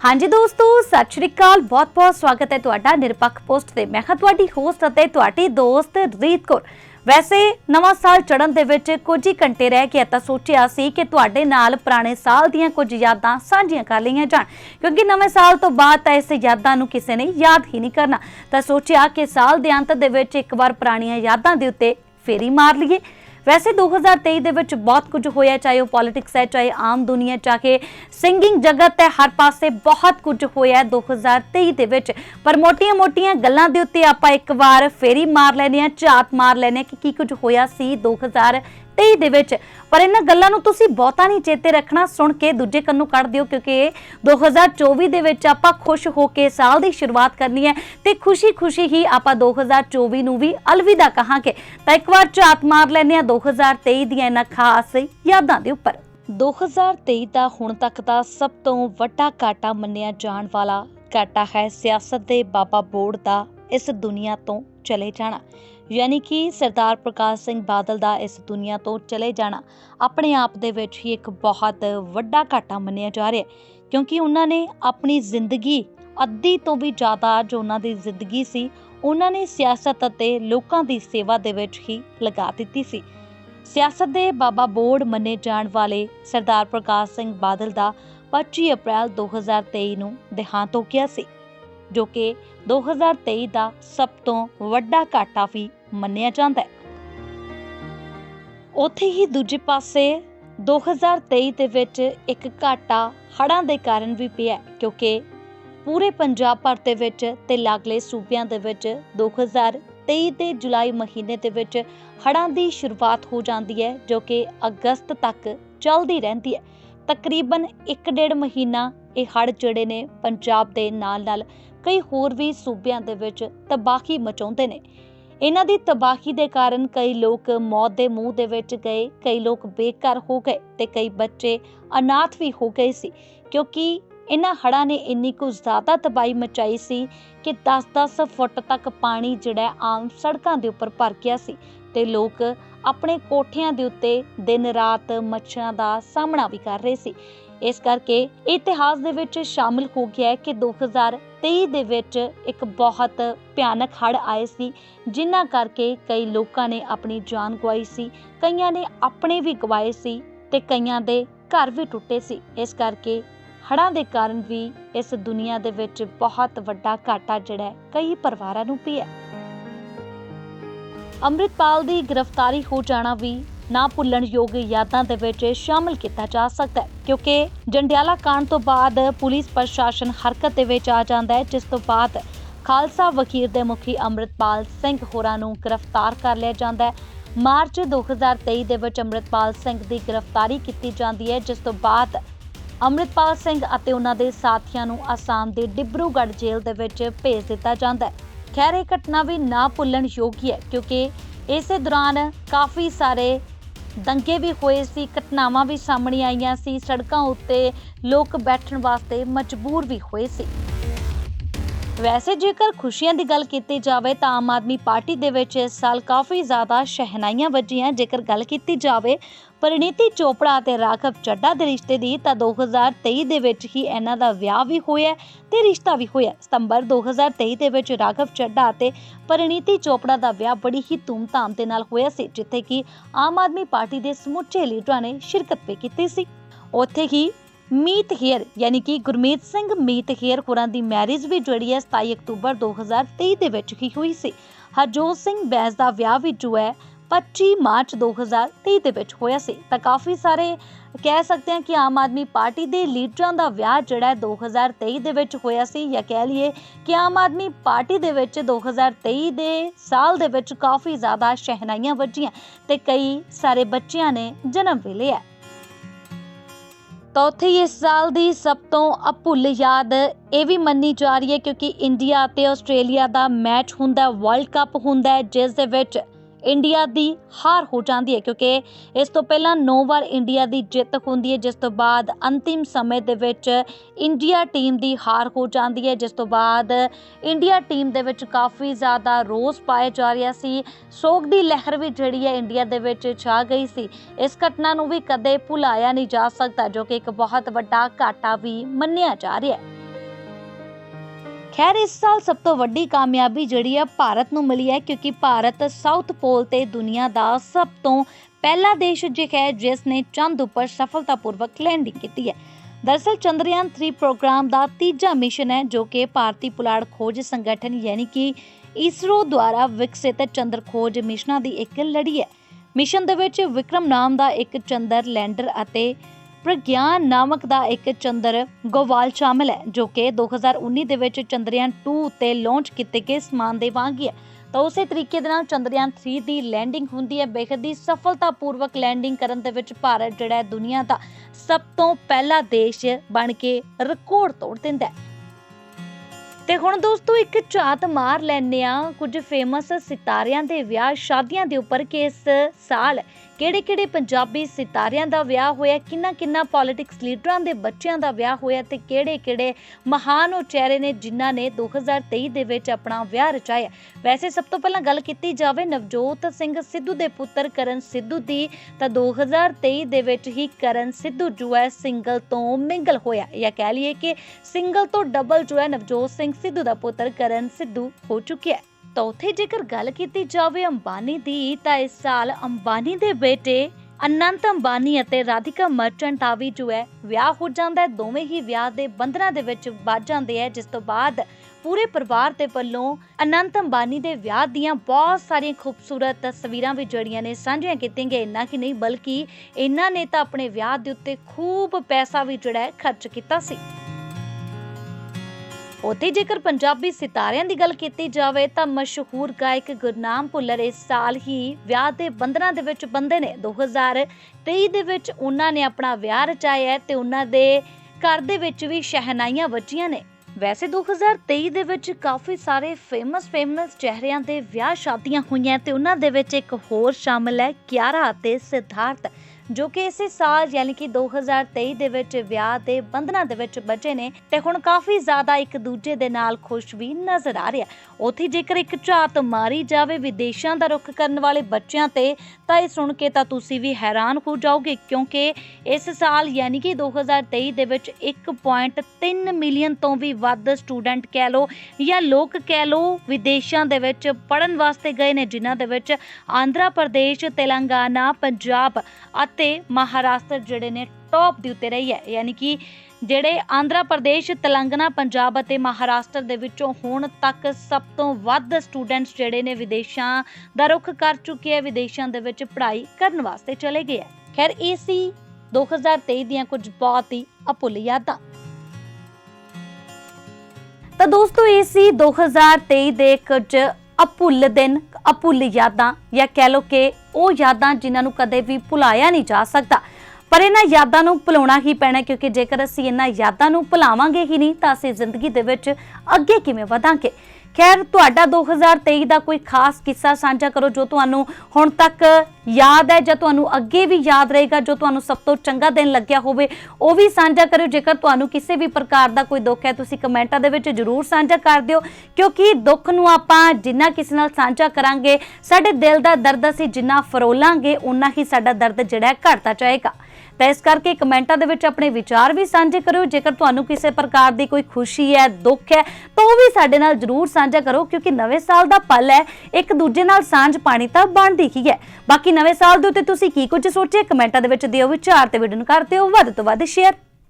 ਹਾਂਜੀ ਦੋਸਤੋ, ਸਤਿ ਸ਼੍ਰੀ ਅਕਾਲ। ਬਹੁਤ-ਬਹੁਤ ਸਵਾਗਤ ਹੈ ਤੁਹਾਡਾ ਨਿਰਪੱਖ ਪੋਸਟ ਤੇ। ਮੈਂ ਹਾਂ ਤੁਹਾਡੀ ਹੋਸਟ ਅਤੇ ਤੁਹਾਡੀ ਦੋਸਤ ਰੀਤ ਕੌਰ। ਵੈਸੇ ਨਵਾਂ ਸਾਲ ਚੜ੍ਹਨ ਦੇ ਵਿੱਚ ਕੁਝ ਹੀ ਘੰਟੇ ਰਹਿ ਗਏ ਤਾਂ ਸੋਚਿਆ ਸੀ ਕਿ ਤੁਹਾਡੇ ਨਾਲ ਪੁਰਾਣੇ ਸਾਲ ਦੀਆਂ ਕੁਝ ਯਾਦਾਂ ਸਾਂਝੀਆਂ ਕਰ ਲਈਆਂ ਜਾਣ। ਕਿਉਂਕਿ ਨਵੇਂ ਸਾਲ ਤੋਂ ਬਾਅਦ ਤਾਂ ਇਸ ਯਾਦਾਂ ਨੂੰ ਕਿਸੇ ਨੇ ਯਾਦ ਹੀ ਨਹੀਂ ਕਰਨਾ। ਤਾਂ ਸੋਚਿਆ ਕਿ ਸਾਲ ਦੇ ਅੰਤ ਦੇ ਵਿੱਚ ਇੱਕ ਵਾਰ ਪੁਰਾਣੀਆਂ ਯਾਦਾਂ ਦੇ ਉੱਤੇ ਫੇਰੀ ਮਾਰ ਲਈਏ। ਵੈਸੇ 2023 ਦੇ ਵਿੱਚ ਬਹੁਤ ਕੁਝ ਹੋਇਆ, ਚਾਹੇ ਉਹ ਪੋਲਿਟਿਕਸ ਹੈ, ਚਾਹੇ ਆਮ ਦੁਨੀਆ, ਚਾਹੇ ਸਿੰਗਿੰਗ ਜਗਤ ਹੈ, ਹਰ ਪਾਸੇ ਬਹੁਤ ਕੁਝ ਹੋਇਆ 2023 ਦੇ ਵਿੱਚ। ਪਰ ਮੋਟੀਆਂ-ਮੋਟੀਆਂ ਗੱਲਾਂ ਦੇ ਉੱਤੇ ਆਪਾਂ ਇੱਕ ਵਾਰ ਫੇਰੀ ਮਾਰ ਲੈਨੇ ਆ ਝਾਤ ਮਾਰ ਲੈਨੇ ਕਿ ਕੀ ਕੁਝ ਹੋਇਆ ਸੀ 2023 ਦੇ ਵਿੱਚ। ਪਰ ਇਹਨਾਂ ਗੱਲਾਂ ਨੂੰ ਤੁਸੀਂ ਬਹੁਤਾ ਨਹੀਂ ਚੇਤੇ ਰੱਖਣਾ, ਸੁਣ ਕੇ ਦੂਜੇ ਕੰਨੋਂ ਕੱਢ ਦਿਓ, ਕਿਉਂਕਿ 2024 ਦੇ ਵਿੱਚ ਆਪਾਂ ਖੁਸ਼ ਹੋ ਕੇ ਸਾਲ ਦੀ ਸ਼ੁਰੂਆਤ ਕਰਨੀ ਹੈ ਤੇ ਖੁਸ਼ੀ-ਖੁਸ਼ੀ ਹੀ ਆਪਾਂ 2024 ਨੂੰ ਵੀ ਅਲਵਿਦਾ ਕਹਾਂਗੇ। ਤਾਂ ਇੱਕ ਵਾਰ ਝਾਤ ਮਾਰ ਲੈਨੇ ਆ 2023 ਦੀਆਂ ਇਹਨਾਂ ਖਾਸ ਯਾਦਾਂ ਦੇ ਉੱਪਰ। 2023 ਦਾ ਹੁਣ ਤੱਕ ਦਾ ਸਭ ਤੋਂ ਵੱਡਾ ਘਾਟਾ ਮੰਨਿਆ ਜਾਣ ਵਾਲਾ ਘਾਟਾ ਹੈ ਸਿਆਸਤ ਦੇ ਬਾਬਾ ਬੋੜ ਦਾ ਇਸ ਦੁਨੀਆ ਤੋਂ ਚਲੇ ਜਾਣਾ। ਯਾਨੀ ਕਿ ਸਰਦਾਰ ਪ੍ਰਕਾਸ਼ ਸਿੰਘ ਬਾਦਲ ਦਾ ਇਸ ਦੁਨੀਆ ਤੋਂ ਚਲੇ ਜਾਣਾ ਆਪਣੇ ਆਪ ਦੇ ਵਿੱਚ ਹੀ ਇੱਕ ਬਹੁਤ ਵੱਡਾ ਘਾਟਾ ਮੰਨਿਆ ਜਾ ਰਿਹਾ ਹੈ। ਕਿਉਂਕਿ ਉਹਨਾਂ ਨੇ ਆਪਣੀ ਜ਼ਿੰਦਗੀ ਅੱਧੀ ਤੋਂ ਵੀ ਜ਼ਿਆਦਾ ਜੋ ਉਹਨਾਂ ਦੀ ਜ਼ਿੰਦਗੀ ਸੀ, ਉਹਨਾਂ ਨੇ ਸਿਆਸਤ ਅਤੇ ਲੋਕਾਂ ਦੀ ਸੇਵਾ ਦੇ ਵਿੱਚ ਹੀ ਲਗਾ ਦਿੱਤੀ ਸੀ। ਸਿਆਸਤ ਦੇ ਬਾਬਾ ਬੋਰਡ ਮੰਨੇ ਜਾਣ ਵਾਲੇ ਸਰਦਾਰ ਪ੍ਰਕਾਸ਼ ਸਿੰਘ ਬਾਦਲ ਦਾ 25 ਅਪ੍ਰੈਲ 2023 ਨੂੰ ਦੇਹਾਂਤ ਹੋ ਗਿਆ ਸੀ। ਜੋ ਕਿ 2023 ਦਾ ਸਭ ਤੋਂ ਵੱਡਾ ਘਾਟਾ ਵੀ ਮੰਨਿਆ ਜਾਂਦਾ ਹੈ। ਉੱਥੇ ਹੀ ਦੂਜੇ ਪਾਸੇ 2023 ਦੇ ਵਿੱਚ ਇੱਕ ਘਾਟਾ ਹੜ੍ਹਾਂ ਦੇ ਕਾਰਨ ਵੀ ਪਿਆ ਕਿਉਂਕਿ ਪੂਰੇ ਪੰਜਾਬ ਭਰ ਦੇ ਵਿੱਚ ਤੇ ਲਾਗਲੇ ਸੂਬਿਆਂ ਦੇ ਵਿੱਚ 2023 ਦੇ ਜੁਲਾਈ ਮਹੀਨੇ ਦੇ ਵਿੱਚ ਹੜ੍ਹਾਂ ਦੀ ਸ਼ੁਰੂਆਤ ਹੋ ਜਾਂਦੀ ਹੈ, ਜੋ ਕਿ ਅਗਸਤ ਤੱਕ ਚੱਲਦੀ ਰਹਿੰਦੀ ਹੈ। ਤਕਰੀਬਨ 1.5 ਮਹੀਨਾ ਇਹ ਹੜ੍ਹ ਜਿਹੜੇ ਨੇ ਪੰਜਾਬ ਦੇ ਨਾਲ-ਨਾਲ ਕਈ ਹੋਰ ਵੀ ਸੂਬਿਆਂ ਦੇ ਵਿੱਚ ਤਬਾਹੀ ਮਚਾਉਂਦੇ ਨੇ। ਇਹਨਾਂ ਦੀ ਤਬਾਹੀ ਦੇ ਕਾਰਨ ਕਈ ਲੋਕ ਮੌਤ ਦੇ ਮੂੰਹ ਦੇ ਵਿੱਚ ਗਏ, ਕਈ ਲੋਕ ਬੇਘਰ ਹੋ ਗਏ ਤੇ ਕਈ ਬੱਚੇ ਅਨਾਥ ਵੀ ਹੋ ਗਏ ਸੀ। ਕਿਉਂਕਿ ਇਹਨਾਂ ਹੜ੍ਹਾਂ ਨੇ ਇੰਨੀ ਕੁ ਜ਼ਿਆਦਾ ਤਬਾਹੀ ਮਚਾਈ ਸੀ ਕਿ 10-10 ਫੁੱਟ ਤੱਕ ਪਾਣੀ ਜਿਹੜਾ ਆਮ ਸੜਕਾਂ ਦੇ ਉੱਪਰ ਭਰ ਗਿਆ ਸੀ ਤੇ ਲੋਕ ਆਪਣੇ ਕੋਠਿਆਂ ਦੇ ਉੱਤੇ ਦਿਨ ਰਾਤ ਮੱਛਰਾਂ ਦਾ ਸਾਹਮਣਾ ਵੀ ਕਰ ਰਹੇ ਸੀ। ਇਸ ਕਰਕੇ ਇਤਿਹਾਸ ਦੇ ਵਿੱਚ ਸ਼ਾਮਿਲ ਹੋ ਗਿਆ ਹੈ ਕਿ 2023 ਦੇ ਵਿੱਚ ਇੱਕ ਬਹੁਤ ਭਿਆਨਕ ਹੜ੍ਹ ਆਏ ਸੀ, ਜਿਨ੍ਹਾਂ ਕਰਕੇ ਕਈ ਲੋਕਾਂ ਨੇ ਆਪਣੀ ਜਾਨ ਗਵਾਈ ਸੀ, ਕਈਆਂ ਨੇ ਆਪਣੇ ਵੀ ਗਵਾਏ ਸੀ ਤੇ ਕਈਆਂ ਦੇ ਘਰ ਵੀ ਟੁੱਟੇ ਸੀ। ਇਸ ਕਰਕੇ ਹੜਾਂ ਦੇ ਕਾਰਨ ਵੀ ਇਸ ਦੁਨੀਆ ਦੇ ਵਿੱਚ ਬਹੁਤ ਵੱਡਾ ਘਾਟਾ ਜਿਹੜਾ ਕਈ ਪਰਿਵਾਰਾਂ ਨੂੰ ਪਿਆ ਅੰਮ੍ਰਿਤਪਾਲ ਦੀ ਗ੍ਰਿਫਤਾਰੀ ਹੋ ਜਾਣਾ ਵੀ ਨਾ ਭੁੱਲਣਯੋਗ ਯਾਦਾਂ ਦੇ ਵਿੱਚ ਸ਼ਾਮਲ ਕੀਤਾ ਜਾ ਸਕਦਾ ਹੈ, ਕਿਉਂਕਿ ਜੰਡਿਆਲਾ ਕਾਂਡ ਤੋਂ ਬਾਅਦ ਪੁਲਿਸ ਪ੍ਰਸ਼ਾਸਨ ਹਰਕਤ ਦੇ ਵਿੱਚ ਆ ਜਾਂਦਾ ਹੈ, ਜਿਸ ਤੋਂ ਬਾਅਦ ਖਾਲਸਾ ਵਕੀਰ ਦੇ ਮੁਖੀ ਅੰਮ੍ਰਿਤਪਾਲ ਸਿੰਘ ਹੋਰਾਂ ਨੂੰ ਗ੍ਰਿਫਤਾਰ ਕਰ ਲਿਆ ਜਾਂਦਾ ਹੈ। ਮਾਰਚ 2023 ਦੇ ਵਿੱਚ ਅੰਮ੍ਰਿਤਪਾਲ ਸਿੰਘ ਦੀ ਗ੍ਰਿਫਤਾਰੀ ਕੀਤੀ ਜਾਂਦੀ ਹੈ, ਜਿਸ ਤੋਂ ਬਾਅਦ ਅੰਮ੍ਰਿਤਪਾਲ ਸਿੰਘ ਅਤੇ ਉਹਨਾਂ ਦੇ ਸਾਥੀਆਂ ਨੂੰ ਆਸਾਮ ਦੇ ਡਿਬਰੂਗੜ੍ਹ ਜੇਲ੍ਹ ਦੇ ਵਿੱਚ ਭੇਜ ਦਿੱਤਾ ਜਾਂਦਾ ਹੈ। ਖੈਰ, ਇਹ ਘਟਨਾ ਵੀ ਨਾ ਭੁੱਲਣ ਯੋਗ ਹੈ, ਕਿਉਂਕਿ ਇਸੇ ਦੌਰਾਨ ਕਾਫੀ ਸਾਰੇ ਦੰਗੇ ਵੀ ਹੋਏ ਸੀ, ਘਟਨਾਵਾਂ ਵੀ ਸਾਹਮਣੇ ਆਈਆਂ ਸੀ, ਸੜਕਾਂ ਉੱਤੇ ਲੋਕ ਬੈਠਣ ਵਾਸਤੇ ਮਜਬੂਰ ਵੀ ਹੋਏ ਸੀ। ਵੈਸੇ ਜੇਕਰ ਖੁਸ਼ੀਆਂ ਦੀ ਗੱਲ ਕੀਤੀ ਜਾਵੇ ਤਾਂ ਆਮ ਆਦਮੀ ਪਾਰਟੀ ਦੇ ਵਿੱਚ ਇਸ ਸਾਲ ਕਾਫੀ ਜ਼ਿਆਦਾ ਸ਼ਹਿਨਾਈਆਂ ਵੱਜੀਆਂ। ਜੇਕਰ ਗੱਲ ਕੀਤੀ ਜਾਵੇ ਪਰਿਣੀਤੀ ਚੋਪੜਾ ਅਤੇ ਰਾਘਵ ਚੱਡਾ ਦੇ ਰਿਸ਼ਤੇ ਦੀ ਤਾਂ 2023 ਦੇ ਵਿੱਚ ਹੀ ਇਹਨਾਂ ਦਾ ਵਿਆਹ ਵੀ ਹੋਇਆ ਤੇ ਰਿਸ਼ਤਾ ਵੀ ਹੋਇਆ। ਸਤੰਬਰ 2023 ਦੇ ਵਿੱਚ ਰਾਘਵ ਚੱਡਾ ਅਤੇ ਪਰਿਣੀਤੀ ਚੋਪੜਾ ਦਾ ਵਿਆਹ ਬੜੀ ਹੀ ਧੂਮਧਾਮ ਦੇ ਨਾਲ ਹੋਇਆ ਸੀ, ਜਿੱਥੇ ਕਿ ਆਮ ਆਦਮੀ ਪਾਰਟੀ ਦੇ ਸਮੁੱਚੇ ਲੀਡਰਾਂ ਨੇ ਸ਼ਿਰਕਤ ਵੀ ਕੀਤੀ ਸੀ। ਉੱਥੇ ਹੀ ਮੀਤ ਹੇਅਰ, ਯਾਨੀ ਕਿ ਗੁਰਮੀਤ ਸਿੰਘ ਮੀਤ ਹੇਅਰ ਹੋਰਾਂ ਦੀ ਮੈਰਿਜ ਵੀ ਜਿਹੜੀ ਹੈ 27 ਅਕਤੂਬਰ 2023 ਦੇ ਵਿੱਚ ਹੀ ਹੋਈ ਸੀ। ਹਰਜੋਤ ਸਿੰਘ ਬੈਂਸ ਦਾ ਵਿਆਹ ਵੀ ਜੋ ਹੈ 25 ਮਾਰਚ 2023 ਦੇ ਵਿੱਚ ਹੋਇਆ ਸੀ। ਤਾਂ ਕਾਫੀ ਸਾਰੇ ਕਹਿ ਸਕਦੇ ਹਾਂ ਕਿ ਆਮ ਆਦਮੀ ਪਾਰਟੀ ਦੇ ਲੀਡਰਾਂ ਦਾ ਵਿਆਹ ਜਿਹੜਾ ਹੈ 2023 ਦੇ ਵਿੱਚ ਹੋਇਆ ਸੀ ਜਾਂ ਕਹਿ ਲਈਏ ਕਿ ਆਮ ਆਦਮੀ ਪਾਰਟੀ ਦੇ ਵਿੱਚ 2023 ਦੇ ਸਾਲ ਦੇ ਵਿੱਚ ਕਾਫੀ ਜ਼ਿਆਦਾ ਸ਼ਹਿਨਾਈਆਂ ਵੱਜੀਆਂ ਤੇ ਕਈ ਸਾਰੇ ਬੱਚਿਆਂ ਨੇ ਜਨਮ ਵੀ ਲਿਆ। ਤਾਂ ਉੱਥੇ ਹੀ ਇਸ ਸਾਲ ਦੀ ਸਭ ਤੋਂ ਅਭੁੱਲ ਯਾਦ ਇਹ ਵੀ ਮੰਨੀ ਜਾ ਰਹੀ ਹੈ ਕਿਉਂਕਿ ਇੰਡੀਆ ਅਤੇ ਆਸਟ੍ਰੇਲੀਆ ਦਾ ਮੈਚ ਹੁੰਦਾ ਵਰਲਡ ਕੱਪ ਹੁੰਦਾ ਜਿਸ ਦੇ ਵਿੱਚ ਇੰਡੀਆ ਦੀ ਹਾਰ ਹੋ ਜਾਂਦੀ ਹੈ ਕਿਉਂਕਿ ਇਸ ਤੋਂ ਪਹਿਲਾਂ 9 ਵਾਰ ਇੰਡੀਆ ਦੀ ਜਿੱਤ ਹੁੰਦੀ ਹੈ, ਜਿਸ ਤੋਂ ਬਾਅਦ ਅੰਤਿਮ ਸਮੇਂ ਦੇ ਵਿੱਚ ਇੰਡੀਆ ਟੀਮ ਦੀ ਹਾਰ ਹੋ ਜਾਂਦੀ ਹੈ, ਜਿਸ ਤੋਂ ਬਾਅਦ ਇੰਡੀਆ ਟੀਮ ਦੇ ਵਿੱਚ ਕਾਫੀ ਜ਼ਿਆਦਾ ਰੋਸ ਪਾਇਆ ਜਾ ਰਿਹਾ ਸੀ। ਸੋਗ ਦੀ ਲਹਿਰ ਵੀ ਜਿਹੜੀ ਹੈ ਇੰਡੀਆ ਦੇ ਵਿੱਚ ਛਾ ਗਈ ਸੀ। ਇਸ ਘਟਨਾ ਨੂੰ ਵੀ ਕਦੇ ਭੁਲਾਇਆ ਨਹੀਂ ਜਾ ਸਕਦਾ, ਜੋ ਕਿ ਇੱਕ ਬਹੁਤ ਵੱਡਾ ਘਾਟਾ ਵੀ ਮੰਨਿਆ ਜਾ ਰਿਹਾ ਹੈ। ਖੈਰ, ਇਸ ਸਾਲ ਸਭ ਤੋਂ ਵੱਡੀ ਕਾਮਯਾਬੀ ਜਿਹੜੀ ਹੈ ਭਾਰਤ ਨੂੰ ਮਿਲੀ ਹੈ, ਕਿਉਂਕਿ ਭਾਰਤ ਸਾਊਥ ਪੋਲ ਤੇ ਦੁਨੀਆ ਦਾ ਸਭ ਤੋਂ ਪਹਿਲਾ ਦੇਸ਼ ਅਜਿਹਾ ਹੈ, ਜਿਸ ਨੇ ਚੰਦ ਉੱਪਰ ਸਫਲਤਾਪੂਰਵਕ ਲੈਂਡਿੰਗ ਕੀਤੀ ਹੈ। ਦਰਅਸਲ ਚੰਦਰਯਾਨ 3 ਪ੍ਰੋਗਰਾਮ ਦਾ ਤੀਜਾ ਮਿਸ਼ਨ ਹੈ, ਜੋ ਕਿ ਭਾਰਤੀ ਪੁਲਾੜ ਖੋਜ ਸੰਗਠਨ ਯਾਨੀ ਕਿ ਇਸਰੋ ਦੁਆਰਾ ਵਿਕਸਿਤ ਚੰਦਰ ਖੋਜ ਮਿਸ਼ਨਾਂ ਦੀ ਇੱਕ ਲੜੀ ਹੈ। ਮਿਸ਼ਨ ਦੇ ਵਿੱਚ ਵਿਕਰਮ ਨਾਮ ਦਾ ਇੱਕ ਚੰਦਰ ਲੈਂਡਰ ਅਤੇ ਪ੍ਰਗਿਆਨ ਨਾਮਕ ਦਾ ਇੱਕ ਚੰਦਰ ਗੋਵਾਲ ਸ਼ਾਮਲ ਹੈ, ਜੋ ਕਿ 2019 ਦੇ ਵਿੱਚ ਚੰਦਰਯਾਨ 2 ਉੱਤੇ ਲਾਂਚ ਕੀਤੇ ਗਏ ਸਮਾਨ ਦੇ ਵਾਂਗ ਹੀ ਹੈ। ਤਾਂ ਉਸੇ ਤਰੀਕੇ ਦੇ ਨਾਲ ਚੰਦਰਯਾਨ 3 ਦੀ ਲੈਂਡਿੰਗ ਹੁੰਦੀ ਹੈ। ਬੇਖਦ ਹੀ ਸਫਲਤਾਪੂਰਵਕ ਲੈਂਡਿੰਗ ਕਰਨ ਦੇ ਵਿੱਚ ਭਾਰਤ ਜਿਹੜਾ ਦੁਨੀਆ ਦਾ ਸਭ ਤੋਂ ਪਹਿਲਾ ਦੇਸ਼ ਬਣ ਕੇ ਰਿਕਾਰਡ ਤੋੜ ਦਿੰਦਾ ਹੈ। ਤੇ ਹੁਣ ਦੋਸਤੋ, ਇੱਕ ਝਾਤ ਮਾਰ ਲੈਂਦੇ ਆ ਕੁਝ ਫੇਮਸ ਸਿਤਾਰਿਆਂ ਦੇ ਵਿਆਹ, ਸ਼ਾਦੀਆਂ ਦੇ ਉੱਪਰ ਕਿ ਇਸ ਸਾਲ। ਕਿਹੜੇ ਕਿਹੜੇ ਪੰਜਾਬੀ ਸਿਤਾਰਿਆਂ ਦਾ ਵਿਆਹ ਹੋਇਆ? ਕਿੰਨਾ ਕਿੰਨਾ ਪੋਲਿਟਿਕਸ ਲੀਡਰਾਂ ਦੇ ਬੱਚਿਆਂ ਦਾ ਵਿਆਹ ਹੋਇਆ ਤੇ ਕਿਹੜੇ ਕਿਹੜੇ ਮਹਾਨ ਉਹ ਚਿਹਰੇ ਨੇ ਜਿਨ੍ਹਾਂ ਨੇ 2023 ਦੇ ਵਿੱਚ ਆਪਣਾ ਵਿਆਹ ਰਚਾਇਆ? ਵੈਸੇ ਸਭ ਤੋਂ ਪਹਿਲਾਂ ਗੱਲ ਕੀਤੀ ਜਾਵੇ ਨਵਜੋਤ ਸਿੰਘ ਸਿੱਧੂ ਦੇ ਪੁੱਤਰ ਕਰਨ ਸਿੱਧੂ ਦੀ, ਤਾਂ 2023 ਦੇ ਵਿੱਚ ਹੀ ਕਰਨ ਸਿੱਧੂ ਜੋ ਹੈ ਸਿੰਗਲ ਤੋਂ ਮਿੰਗਲ ਹੋਇਆ। ਜਾਂ ਕਹਿ ਲਈਏ ਕਿ ਸਿੰਗਲ ਤੋਂ ਡਬਲ ਜੋ ਹੈ ਨਵਜੋਤ ਸਿੰਘ ਸਿੱਧੂ ਦਾ ਪੁੱਤਰ ਕਰਨ ਸਿੱਧੂ ਹੋ ਚੁੱਕਿਆ ਹੈ। ਤਾਂ ਉੱਥੇ ਜੇਕਰ ਗੱਲ ਕੀਤੀ ਜਾਵੇ ਅੰਬਾਨੀ ਦੀ, ਤਾਂ ਇਸ ਸਾਲ ਅੰਬਾਨੀ ਦੇ ਬੇਟੇ ਅਨੰਤ ਅੰਬਾਨੀ ਅਤੇ ਰਾਧਿਕਾ ਮਰਚੈਂਟ ਦਾ ਵੀ ਜੋ ਹੈ, ਵਿਆਹ ਹੋ ਜਾਂਦਾ ਹੈ। ਦੋਵੇਂ ਹੀ ਵਿਆਹ ਦੇ ਬੰਧਨਾਂ ਦੇ ਵਿੱਚ ਵੱਜ ਜਾਂਦੇ ਆ ਜਿਸ ਤੋਂ ਬਾਅਦ ਪੂਰੇ ਪਰਿਵਾਰ ਦੇ ਵੱਲੋਂ ਅਨੰਤ ਅੰਬਾਨੀ ਦੇ ਵਿਆਹ ਦੀਆਂ ਬਹੁਤ ਸਾਰੀਆਂ ਖੂਬਸੂਰਤ ਤਸਵੀਰਾਂ ਵੀ ਜੜੀਆਂ ਨੇ ਸਾਂਝੀਆਂ ਕੀਤੀਆਂ ਗਈਆਂ। ਇੰਨਾ ਕਿ ਨਹੀਂ, ਬਲਕਿ ਇਹਨਾਂ ਨੇ ਤਾਂ ਆਪਣੇ ਵਿਆਹ ਦੇ ਉੱਤੇ ਖੂਬ ਪੈਸਾ ਵੀ ਜਿਹੜਾ ਖਰਚ ਕੀਤਾ ਸੀ। ਉੱਥੇ ਜੇਕਰ ਪੰਜਾਬੀ ਸਿਤਾਰਿਆਂ ਦੀ ਗੱਲ ਕੀਤੀ ਜਾਵੇ ਤਾਂ ਮਸ਼ਹੂਰ ਗਾਇਕ ਗੁਰਨਾਮ ਭੁੱਲਰ ਇਸ ਸਾਲ ਹੀ ਵਿਆਹ ਦੇ ਬੰਧਨਾਂ ਦੇ ਵਿੱਚ ਬੰਦੇ ਨੇ 2023 ਦੇ ਵਿੱਚ ਉਹਨਾਂ ਨੇ ਆਪਣਾ ਵਿਆਹ ਰਚਾਇਆ ਤੇ ਉਹਨਾਂ ਦੇ ਘਰ ਦੇ ਵਿੱਚ ਵੀ ਸ਼ਹਿਨਾਈਆਂ ਵੱਜੀਆਂ ਨੇ। ਵੈਸੇ 2023 ਦੇ ਵਿੱਚ ਕਾਫੀ ਸਾਰੇ ਫੇਮਸ ਫੇਮਸ ਚਿਹਰਿਆਂ ਦੇ ਵਿਆਹ ਸ਼ਾਦੀਆਂ ਹੋਈਆਂ ਤੇ ਉਹਨਾਂ ਦੇ ਵਿੱਚ ਇੱਕ ਹੋਰ ਸ਼ਾਮਲ ਹੈ, ਕਿਆਰਾ ਅਤੇ ਸਿਧਾਰਥ। ਜੋ ਕਿ ਇਸੇ ਸਾਲ ਯਾਨੀ ਕਿ 2023 ਦੇ ਵਿੱਚ ਵਿਆਹ ਦੇ ਬੰਧਨਾਂ ਦੇ ਵਿੱਚ ਬਚੇ ਨੇ ਤੇ ਹੁਣ ਕਾਫੀ ਜ਼ਿਆਦਾ ਇੱਕ ਦੂਜੇ ਦੇ ਨਾਲ ਖੁਸ਼ ਵੀ ਨਜ਼ਰ ਆ ਰਿਹਾ। ਉਥੇ ਜੇਕਰ ਇੱਕ ਝਾਤ ਮਾਰੀ ਜਾਵੇ ਵਿਦੇਸ਼ਾਂ ਦਾ ਰੁਖ ਕਰਨ ਵਾਲੇ ਬੱਚਿਆਂ ਤੇ, ਤਾਂ ਇਹ ਸੁਣ ਕੇ ਤਾਂ ਤੁਸੀਂ ਵੀ ਹੈਰਾਨ ਹੋ ਜਾਓਗੇ, ਕਿਉਂਕਿ ਇਸ ਸਾਲ ਯਾਨੀ ਕਿ 2023 ਦੇ ਵਿੱਚ 1.3 ਮਿਲੀਅਨ ਤੋਂ ਵੀ ਵੱਧ ਸਟੂਡੈਂਟ ਕਹਿ ਲੋ ਜਾਂ ਲੋਕ ਕਹਿ ਲੋ ਵਿਦੇਸ਼ਾਂ ਦੇ ਵਿੱਚ ਪੜਨ ਵਾਸਤੇ ਗਏ ਨੇ, ਜਿਨ੍ਹਾਂ ਦੇ ਵਿੱਚ ਆਂਧਰਾ ਪ੍ਰਦੇਸ਼, ਤੇਲੰਗਾਨਾ, ਪੰਜਾਬ ਅਤੇ ਮਹਾਰਾਸ਼ਟਰ ਜਿਹੜੇ ਨੇ ਟੌਪ ਦੇ ਉੱਤੇ ਰਹੀ ਹੈ। ਯਾਨੀ ਕਿ ਜਿਹੜੇ ਆਂਧਰਾ ਪ੍ਰਦੇਸ਼, ਤੇਲੰਗਾਨਾ, ਪੰਜਾਬ ਅਤੇ ਮਹਾਰਾਸ਼ਟਰ ਦੇ ਵਿੱਚੋਂ ਹੁਣ ਤੱਕ ਸਭ ਤੋਂ ਵੱਧ ਸਟੂਡੈਂਟਸ ਜਿਹੜੇ ਨੇ ਵਿਦੇਸ਼ਾਂ ਦਾ ਰੁਖ ਕਰ ਚੁੱਕੇ ਹੈ ਵਿਦੇਸ਼ਾਂ ਦੇ ਵਿੱਚ ਪੜ੍ਹਾਈ ਕਰਨ ਵਾਸਤੇ ਚਲੇ ਗਏ ਹੈ ਖੈਰ, ਇਹ ਸੀ 2023 ਦੀਆਂ ਕੁਝ ਬਹੁਤ ਹੀ ਅਪੁੱਲ ਯਾਦਾਂ। ਤਾਂ ਦੋਸਤੋ, ਇਹ ਸੀ 2023 ਦੇ ਕੁਝ ਅਪੁੱਲ ਦਿਨ ਅਪੁੱਲ ਯਾਦਾਂ ਜਾਂ ਕਹਿ ਲੋ ਕਿ ਉਹ ਯਾਦਾਂ ਜਿਨ੍ਹਾਂ ਨੂੰ ਕਦੇ ਵੀ ਭੁਲਾਇਆ ਨਹੀਂ ਜਾ ਸਕਦਾ। ਪਰ ਇਹਨਾਂ ਯਾਦਾਂ ਨੂੰ ਭੁਲਾਉਣਾ ਹੀ ਪੈਣਾ ਕਿਉਂਕਿ ਜੇਕਰ ਅਸੀਂ ਇਹਨਾਂ ਯਾਦਾਂ ਨੂੰ ਭੁਲਾਵਾਂਗੇ ਹੀ ਨਹੀਂ, ਤਾਂ ਅਸੀਂ ਜ਼ਿੰਦਗੀ ਦੇ ਵਿੱਚ ਅੱਗੇ ਕਿਵੇਂ ਵਧਾਂਗੇ? ਖੈਰ, ਤੁਹਾਡਾ 2023 ਦਾ ਕੋਈ ਖਾਸ ਕਿੱਸਾ ਸਾਂਝਾ ਕਰੋ ਜੋ ਤੁਹਾਨੂੰ ਹੁਣ ਤੱਕ ਯਾਦ ਹੈ, ਜਾਂ ਤੁਹਾਨੂੰ ਅੱਗੇ ਵੀ ਯਾਦ ਰਹੇਗਾ, ਜੋ ਤੁਹਾਨੂੰ ਸਭ ਤੋਂ ਚੰਗਾ ਦਿਨ ਲੱਗਿਆ ਹੋਵੇ, ਉਹ ਵੀ ਸਾਂਝਾ ਕਰਿਓ। ਜੇਕਰ ਤੁਹਾਨੂੰ ਕਿਸੇ ਵੀ ਪ੍ਰਕਾਰ ਦਾ ਕੋਈ ਦੁੱਖ ਹੈ, ਤੁਸੀਂ ਕਮੈਂਟਾਂ ਦੇ ਵਿੱਚ ਜਰੂਰ ਸਾਂਝਾ ਕਰ ਦਿਓ, ਕਿਉਂਕਿ ਦੁੱਖ ਨੂੰ ਆਪਾਂ ਜਿੰਨਾ ਕਿਸੇ ਨਾਲ ਸਾਂਝਾ ਕਰਾਂਗੇ, ਸਾਡੇ ਦਿਲ ਦਾ ਦਰਦ ਅਸੀਂ ਜਿੰਨਾ ਫਰੋਲਾਂਗੇ ਉਨਾ ਹੀ ਸਾਡਾ ਦਰਦ ਜਿਹੜਾ ਹੈ ਘਟਦਾ ਜਾਏਗਾ। ਤਾਂ ਇਸ ਕਰਕੇ ਕਮੈਂਟਾਂ ਦੇ ਵਿੱਚ ਆਪਣੇ ਵਿਚਾਰ ਵੀ ਸਾਂਝੇ ਕਰਿਓ। ਜੇਕਰ ਤੁਹਾਨੂੰ ਕਿਸੇ ਪ੍ਰਕਾਰ ਦੀ ਕੋਈ ਖੁਸ਼ੀ ਹੈ, ਦੁੱਖ ਹੈ, ਤਾਂ ਉਹ ਵੀ ਸਾਡੇ ਨਾਲ ਜਰੂਰ ਸਾਂਝਾ ਕਰੋ, ਕਿਉਂਕਿ ਨਵੇਂ ਸਾਲ ਦਾ ਪਲ ਹੈ। ਇੱਕ ਦੂਜੇ ਨਾਲ ਸਾਂਝ ਪਾਣੀ ਤਾਂ ਬਣਦੀ ਹੀ ਹੈ। ਬਾਕੀ ਨਵੇਂ ਸਾਲ ਦੇ ਉੱਤੇ ਤੁਸੀਂ ਕੀ ਕੁਝ ਸੋਚਿਆ? ਕਮੈਂਟਾਂ ਦੇ ਵਿੱਚ ਦਿਓ ਵਿਚਾਰ ਤੇ ਵੀਡੀਓ ਨੂੰ ਕਰ ਦਿਓ। ਵੱਧ ਤੋਂ ਵੱਧ ਸ਼ੇਅਰ